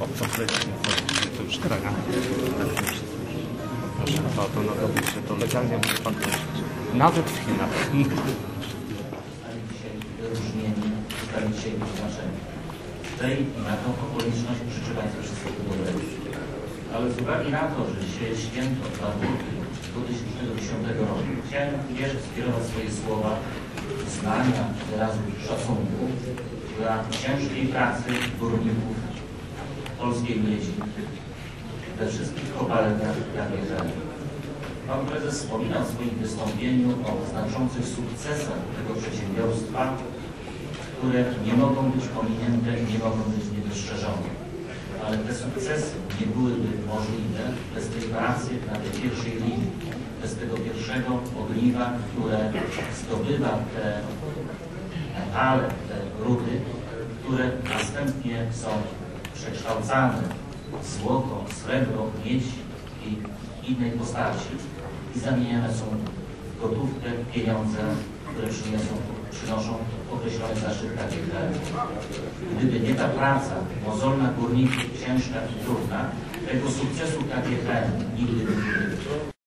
O, to wtedy to już kraga. Proszę, to, to narobicie, to legalnie może pan nosić. Nawet w Chinach. ale wyróżnieni, stali dzisiaj wyznaczeni. Tej i na tą okoliczność życzę Państwu wszystkiego dobrego. Ale z uwagi na to, że dzisiaj jest święto Barburki 2010 roku, chciałem wierzę skierować swoje słowa uznania, wyrazu szacunku dla ciężkiej pracy górników polskiej miedzi we wszystkich kopalniach na Wierzeniu. Pan prezes wspominał w swoim wystąpieniu o znaczących sukcesach tego przedsiębiorstwa, które nie mogą być pominięte i nie mogą być niedostrzeżone. Ale te sukcesy nie byłyby możliwe bez tej pracy na tej pierwszej linii, bez tego pierwszego ogniwa, które zdobywa te metale, te rudy, które następnie są przekształcane w złoto, srebro, miedź i innej postaci i zamieniane są w gotówkę, pieniądze, które przyniosą, przynoszą określony zaszczyt kraju. Gdyby nie ta praca mozolna górników, ciężka i trudna, tego sukcesu kraju nigdy by nie było.